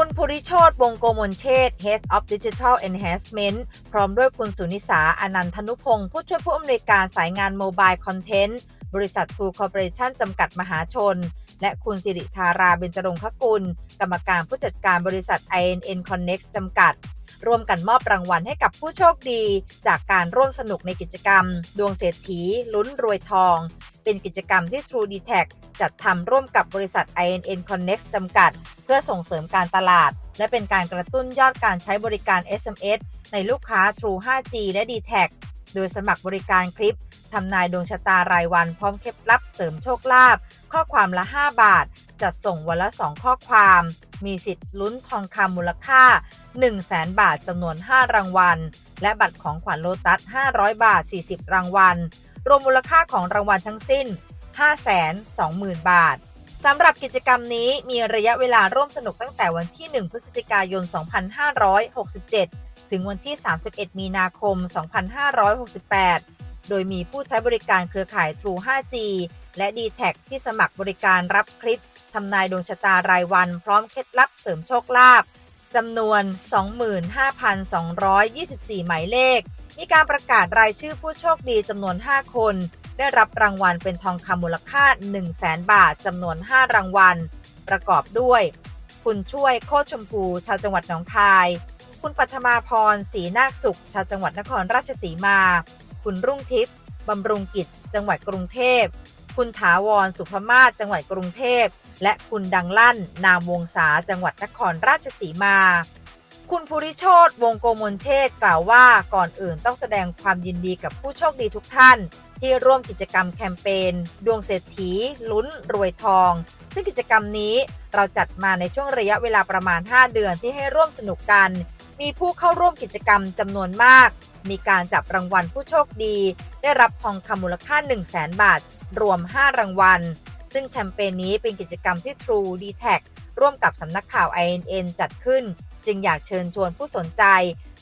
คุณภูริโชตวงโกมลเชษ Head of Digital Enhancement พร้อมด้วยคุณสุนิสาอนันทนุพงศ์ผู้ช่วยผู้อำนวยการสายงาน Mobile Content บริษัท True Corporation จำกัดมหาชน และคุณสิริธาราเบญจรงคกุล กรรมการผู้จัดการบริษัท INN Connect จำกัด ร่วมกันมอบรางวัลให้กับผู้โชคดี จากการร่วมสนุกในกิจกรรม ดวงเศรษฐีลุ้นรวยทอง เป็นกิจกรรมที่ True d e t a c จัดทำร่วมกับบริษัท INN Connect จำกัด เพื่อส่งเสริมการตลาด และเป็นการกระตุ้นยอดการใช้บริการ SMS ในลูกค้า True 5G และ d t a c โดยสมัครบริการคลิปทำนายดวงชะตารายวันพร้อมเคล็ดลับเสริมโชคลาภข้อความละ 5 บาท จัดส่งวันละ 2 ข้อความ มีสิทธิ์ลุ้นทองคำมูลค่า 1 0 0 0 0 0บาทจำนวน 5 รางวัล และบัตรของขวัญโลตัส 500 บาท 40 รางวัล รวมมูลค่าของรางวัลทั้งสิ้น 520,000 บาทสำหรับกิจกรรมนี้มีระยะเวลาร่วมสนุกตั้งแต่วันที่ 1 พฤศจิกายน 2567 ถึงวันที่ 31 มีนาคม 2568 โดยมีผู้ใช้บริการเครือข่าย True 5G และ d t แทที่สมัครบริการรับคลิปทำนายดวงชะตารายวันพร้อมเคล็ดลับเสริมโชคลาภจำนวน 25,224 หมายเลข มีการประกาศรายชื่อผู้โชคดีจำนวน 5 คน ได้รับรางวัลเป็นทองคำมูลค่า 1 0 0 0 0แบาทจำนวน 5 รางวัล ประกอบด้วย คุณช่วยโคชชมพู ชาวจังหวัดหนองคาย คุณปัทมาพรศรีนาคสุข ชาวจังหวัดนครราชสีมา คุณรุ่งทิพย์บำรุงกิจ จังหวัดกรุงเทพ คุณถาวรสุภมาศจังหวัดกรุงเทพ และคุณดังลั่น นามวงศาจังหวัดนครราชสีมา คุณภูริโชตวงโกมลเชษกล่าวว่าก่อนอื่นต้องแสดงความยินดีกับผู้โชคดีทุกท่าน ที่ร่วมกิจกรรมแคมเปญดวงเศรษฐี ลุ้น รวยทอง ซึ่งกิจกรรมนี้เราจัดมาในช่วงระยะเวลาประมาณ 5 เดือนที่ให้ร่วมสนุกกัน มีผู้เข้าร่วมกิจกรรมจำนวนมาก มีการจับรางวัลผู้โชคดี ได้รับทองคำมูลค่า 1 0 0 0 0แบาท รวม 5 รางวัล ซึ่งแคมเปญนี้เป็นกิจกรรมที่ True d t a c ร่วมกับสำนักข่าว INN จัดขึ้น จึงอยากเชิญชวนผู้สนใจ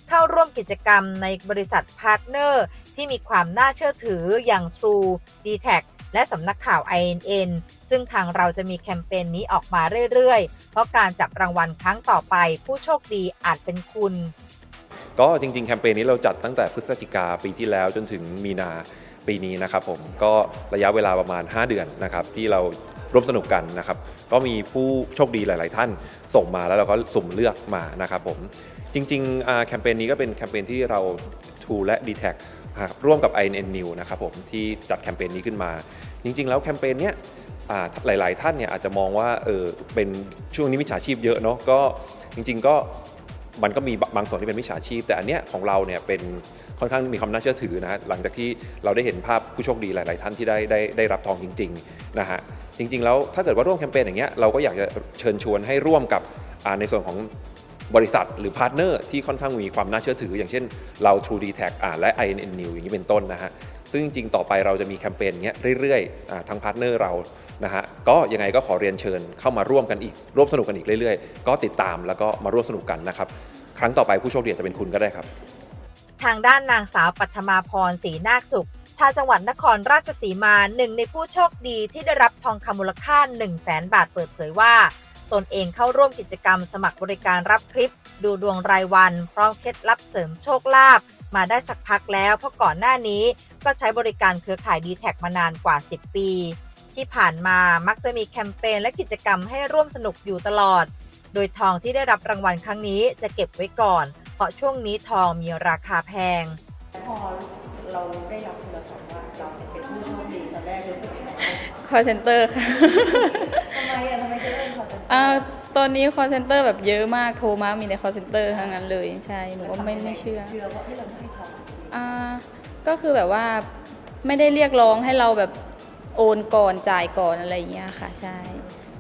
เข้าร่วมกิจกรรมในบริษัทพาร์ทเนอร์ ที่มีความน่าเชื่อถืออย่าง True d t a c และสำนักข่าว INN ซึ่งทางเราจะมีแคมเปญนี้ออกมาเรื่อยๆ เพราะการจับรางวัลครั้งต่อไป ผู้โชคดีอาจเป็นคุณ ก็จริงๆ แคมเปญนี้เราจัดตั้งแต่พฤศจิกาปีที่แล้วจนถึงมีนาปีนี้นะครับผมก็ระยะเวลาประมาณ 5 เดือนนะครับที่เรา ร่วมสนุกกันนะครับ ก็มีผู้โชคดีหลาย ๆ ท่านส่งมาแล้วเราก็สุ่มเลือกมานะครับผมจริงๆแคมเปญนี้ก็เป็นแคมเปญที่เรา True และ d t แทร่วมกับ INN New นะครับผมที่จัดแคมเปญนี้ขึ้นมา จริง ๆ แล้วแคมเปญเนี้ยหลาย ๆ ท่านเนี่ยอาจจะมองว่าเออเป็นช่วงนี้มิจฉาชีพเยอะเนาะก็จริง ๆ ก็ มันก็มีบางส่วนที่เป็นมิจฉาชีพ แต่อันเนี้ยของเราเนี่ยเป็นค่อนข้างมีความน่าเชื่อถือนะฮะหลังจากที่เราได้เห็นภาพผู้โชคดีหลาย ๆ ท่านที่ได้ได้ได้รับทองจริงๆนะฮะจริง ๆ แล้วถ้าเกิดว่าร่วมแคมเปญอย่างเงี้ยเราก็อยากจะเชิญชวนให้ร่วมกับในส่วนของบริษัทหรือพาร์ทเนอร์ที่ค่อนข้างมีความน่าเชื่อถือ อย่างเช่นเรา True d t a c อ่าและ INN New อย่างนี้เป็นต้นนะฮะ ซึ่งจริงๆต่อไปเราจะมีแคมเปญเงี้ยเรื่อยๆอ่าทั้งพาร์ทเนอร์เรานะฮะก็ยังไงก็ขอเรียนเชิญเข้ามาร่วมกันอีกร่วมสนุกกันอีกเรื่อยๆ ก็ติดตามแล้วก็มาร่วมสนุกกันนะครับครั้งต่อไปผู้โชคดีจจะเป็นคุณก็ได้ครับ ทางด้านนางสาวปัทมาพรศรีนาคสุข ชาวจังหวัดนครราชสีมาหนึ่งในผู้โชคดีที่ได้รับทองคำมูลค่า 1 0 0 0 0แบาทเปิดเผยว่า ตนเองเข้าร่วมกิจกรรมสมัครบริการรับคลิป ดูดวงรายวัน พร้อมเคล็ดลับเสริมโชคลาภ มาได้สักพักแล้ว เพราะก่อนหน้านี้ก็ใช้บริการเครือข่าย d t แทมานานกว่า 10 ปี ที่ผ่านมามักจะมีแคมเปญและกิจกรรมให้ร่วมสนุกอยู่ตลอด โดยทองที่ได้รับรางวัลครั้งนี้จะเก็บไว้ก่อน เพราะช่วงนี้ทองมีราคาแพง พอเราได้รับโทรศัพท์ว่าเราเป็นผู้โชคดีตอนแรกรู้สึกยังไง call center ค่ะ ทำไมอะทำไมถึงเล่นคอน เทนต์อ่าตอนนี้ call center แบบเยอะมากโทรมามีแต่ call center ทั้งนั้นเลยใช่หนูก็ไม่ไม่เชื่อเชื่อว่าที่เราให้ทองอ่าก็คือแบบว่าไม่ได้เรียกร้องให้เราแบบโอนก่อนจ่ายก่อนอะไรอย่างเงี้ยค่ะ ใช่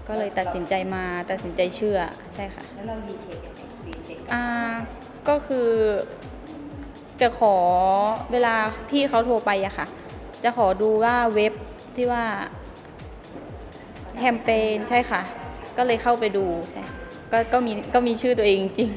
ก็เลยตัดสินใจมาตัดสินใจเชื่อใช่ค่ะแล้วเรารีเช็คยังไงรีเช็คอ่าก็คือจะขอเวลาพี่เขาโทรไปอะค่ะ จะขอดูว่าเว็บที่ว่าแคมเปญใช่ค่ะ ก็เลยเข้าไปดูใช่ก็ก็มีก็มีชื่อตัวเองจริง